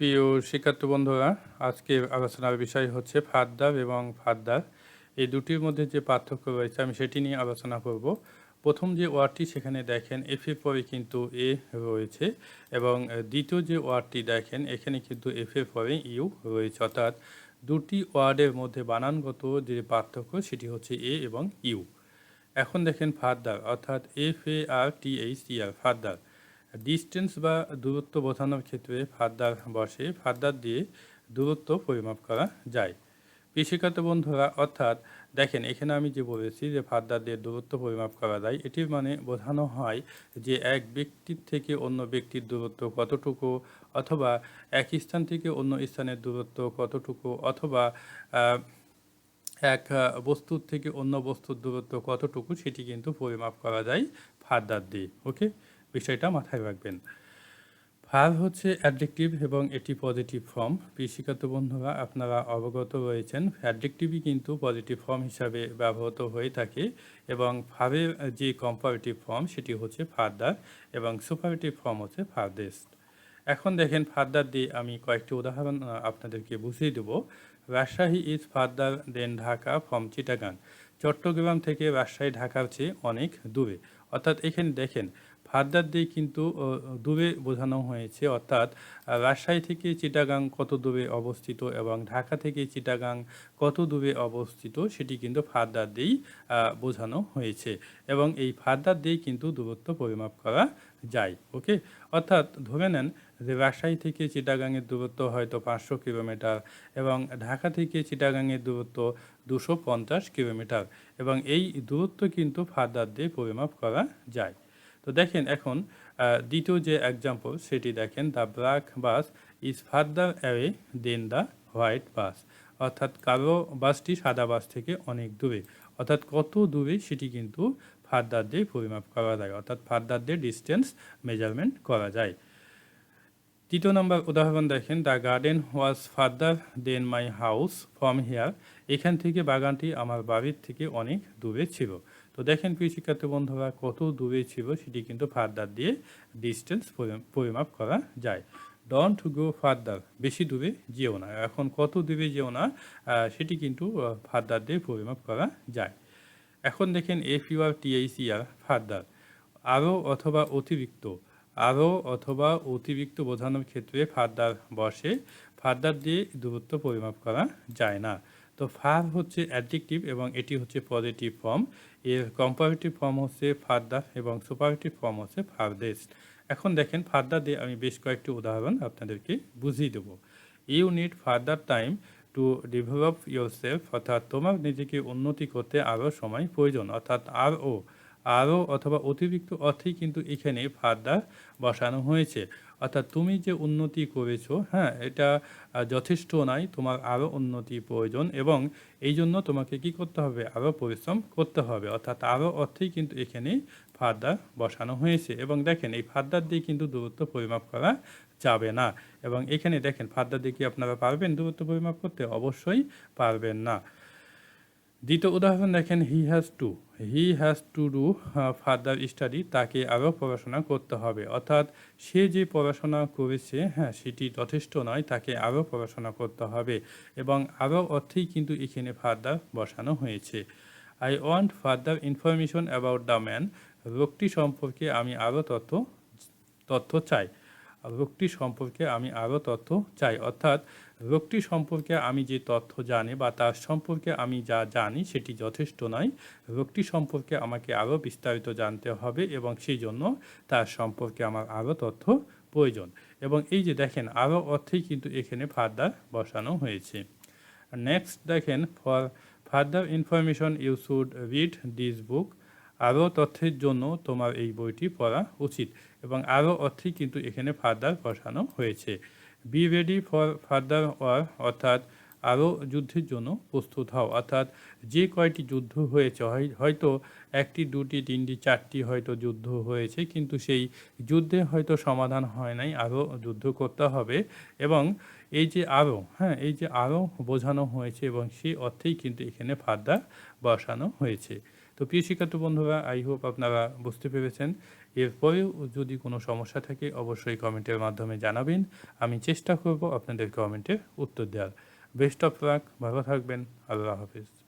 প্রিয় শিক্ষার্থী বন্ধুরা আজকে আলোচনার বিষয় হচ্ছে ফাদ্দার এবং ফাদ্দার। এই দুটির মধ্যে যে পার্থক্য রয়েছে, আমি সেটি নিয়ে আলোচনা করব। প্রথম যে ওয়ার্ডটি সেখানে দেখেন, এফ এর পরে কিন্তু এ রয়েছে এবং দ্বিতীয় যে ওয়ার্ডটি দেখেন, এখানে কিন্তু এফ এর পরে ইউ রয়েছে। অর্থাৎ দুটি ওয়ার্ডের মধ্যে বানানগত যে পার্থক্য, সেটি হচ্ছে এ এবং ইউ। এখন দেখেন ফাদ্দার, অর্থাৎ F A R T H T R, farther. Distance বা দূরত্ব বোঝানোর ক্ষেত্রে ফাদ্দার বসে ফাদ্দার দিয়ে দূরত্ব পরিমাপ করা যায়। কৃষিকাত বন্ধুরা, অর্থাৎ দেখেন, এখানে আমি যে বলেছি যে ফাদ্দার দিয়ে দূরত্ব পরিমাপ করা যায়, এটির মানে বোঝানো হয় যে এক ব্যক্তির থেকে অন্য ব্যক্তির দূরত্ব কতটুকু অথবা এক স্থান থেকে অন্য স্থানের দূরত্ব কতটুকু অথবা এক বস্তুর থেকে অন্য বস্তুর দূরত্ব কতটুকু, সেটি কিন্তু পরিমাপ করা যায় ফাদ্দার দিয়ে ওকে বিষয়টা মাথায় রাখবেন। ভার হচ্ছে অ্যাডজেক্টিভ এবং এটি পজিটিভ ফর্ম। কৃষিকাত বন্ধুরা, আপনারা অবগত রয়েছেন, অ্যাডজেক্টিভই কিন্তু পজিটিভ ফর্ম হিসাবে ব্যবহৃত হয়ে থাকে এবং ভারের যে কম্পারেটিভ ফর্ম সেটি হচ্ছে ফার্দার এবং সুপারেটিভ ফর্ম হচ্ছে ফার্দেস্ট এখন দেখেন ফার্দার দিয়ে আমি কয়েকটি উদাহরণ আপনাদেরকে বুঝিয়ে দেবো। Rajshahi is farther than Dhaka from Chittagong Chattogram থেকে রাজশাহী ঢাকার চেয়ে অনেক দূরে। অর্থাৎ এখানে দেখেন ফার্দার দিয়ে কিন্তু দূরে বোঝানো হয়েছে। অর্থাৎ রাজশাহী থেকে চিটাগাং কত দূরে অবস্থিত এবং ঢাকা থেকে চিটাগাং কত দূরে অবস্থিত সেটি কিন্তু ফার্দার দিয়েই বোঝানো হয়েছে এবং এই ফার্দার দিয়েই কিন্তু দূরত্ব পরিমাপ করা যায়। ওকে অর্থাৎ, ধরে নেন যে রাজশাহী থেকে চিটাগাংয়ের দূরত্ব হয়তো পাঁচশো কিলোমিটার এবং ঢাকা থেকে চিটাগাংয়ের দূরত্ব দুশো পঞ্চাশ কিলোমিটার এবং এই দূরত্ব কিন্তু ফার্দার দিয়ে পরিমাপ করা যায়। তো দেখেন এখন দ্বিতীয় যে এক্সাম্পল সেটি দেখেন the black bus is farther away than the white bus অর্থাৎ কালো বাসটি সাদা বাস থেকে অনেক দূরে। অর্থাৎ কত দূরে সেটি কিন্তু ফার্দার দিয়ে পরিমাপ করা যায়। অর্থাৎ ফার্দার দিয়ে ডিস্টেন্স মেজারমেন্ট করা যায়। তৃতীয় নম্বর উদাহরণ দেখেন the garden was farther than my house from here এখান থেকে বাগানটি আমার বাড়ির থেকে অনেক দূরে ছিল। তো দেখেন প্রিয় শিক্ষার্থী বন্ধুরা, কত দূরে ছিল সেটি কিন্তু ফার্দার দিয়ে ডিস্টেন্স পরিমাপ করা যায়। ডন্ট গো ফার্দার বেশি দূরে যেও না। এখন কত দূরে যেও না সেটি কিন্তু ফার্দার দিয়ে পরিমাপ করা যায়। এখন দেখেন F U R TIC R further. আরও অথবা অতিরিক্ত, আরও অথবা অতিরিক্ত বোঝানোর ক্ষেত্রে ফার্দার বসে, ফার্দার দিয়ে দূরত্ব পরিমাপ করা যায় না। তো ফার হচ্ছে অ্যাডজেক্টিভ এবং এটি হচ্ছে পজিটিভ ফর্ম এর কম্পারেটিভ ফর্ম হচ্ছে ফার্দার এবং সুপারেটিভ ফর্ম হচ্ছে ফারদেস্ট এখন দেখেন ফার্দার দিয়ে আমি বেশ কয়েকটি উদাহরণ আপনাদেরকে বুঝিয়ে দেবো। You need further time to develop yourself অর্থাৎ তোমার নিজেকে উন্নতি করতে আরও সময় প্রয়োজন, অর্থাৎ আরও আরও অথবা অতিরিক্ত অর্থেই কিন্তু এখানে ফার্দার বসানো হয়েছে। অর্থাৎ তুমি যে উন্নতি করেছ হ্যাঁ এটা যথেষ্ট নয়, তোমার আরও উন্নতি প্রয়োজন এবং এই জন্য তোমাকে কি করতে হবে? আরও পরিশ্রম করতে হবে। অর্থাৎ আরও অর্থেই কিন্তু এখানে ফার্দার বসানো হয়েছে এবং দেখেন, এই ফার্দার দিয়ে কিন্তু দূরত্ব পরিমাপ করা যাবে না এবং এখানে দেখেন ফার্দার দিয়ে কি আপনারা পারবেন দূরত্ব পরিমাপ করতে? অবশ্যই পারবেন না। দ্বিতীয় উদাহরণ দেখেন he has to he has to do further study তাকে আরও পড়াশোনা করতে হবে। অর্থাৎ সে যে পড়াশোনা করেছে হ্যাঁ সেটি যথেষ্ট নয়, তাকে আরও পড়াশোনা করতে হবে। এবং আরও অর্থেই কিন্তু এখানে ফার্দার বসানো হয়েছে। I want further information about the man রোগটি সম্পর্কে আমি আরও তথ্য তথ্য চাই। রোগটি সম্পর্কে আমি আরও তথ্য চাই। অর্থাৎ রোগটি সম্পর্কে আমি যে তথ্য জানি বা তার সম্পর্কে আমি যা জানি সেটি যথেষ্ট নয়। রোগটি সম্পর্কে আমাকে আরও বিস্তারিত জানতে হবে এবং সেই জন্য তার সম্পর্কে আমার আরও তথ্য প্রয়োজন। এবং এই যে দেখেন, আরও অর্থেই কিন্তু এখানে ফার্দার বসানো হয়েছে। নেক্সট দেখেন for further information you should read this book আরও তথ্যের জন্য তোমার এই বইটি পড়া উচিত। এবং আরও অর্থেই কিন্তু এখানে ফার্দার বসানো হয়েছে। Be ready for further war অর্থাৎ আরও যুদ্ধের জন্য প্রস্তুত হও। অর্থাৎ যে কয়টি যুদ্ধ হয়েছে, হয়- হয়তো একটি, দুটি, তিনটি, চারটি হয়তো যুদ্ধ হয়েছে, কিন্তু সেই যুদ্ধে হয়তো সমাধান হয় নাই, আরও যুদ্ধ করতে হবে। এবং এই যে আরও হ্যাঁ এই যে আরও বোঝানো হয়েছে এবং সেই অর্থেই কিন্তু এখানে ফার্দার বসানো হয়েছে। তো প্রিয় শিক্ষার্থী বন্ধুরা আই হোপ আপনারা বুঝতে পেরেছেন। এরপরেও যদি কোনো সমস্যা থাকে, অবশ্যই কমেন্টের মাধ্যমে জানাবেন। আমি চেষ্টা করব আপনাদের কমেন্টের উত্তর দেওয়ার। বেস্ট অফ লাক ভালো থাকবেন, আল্লাহ হাফিজ।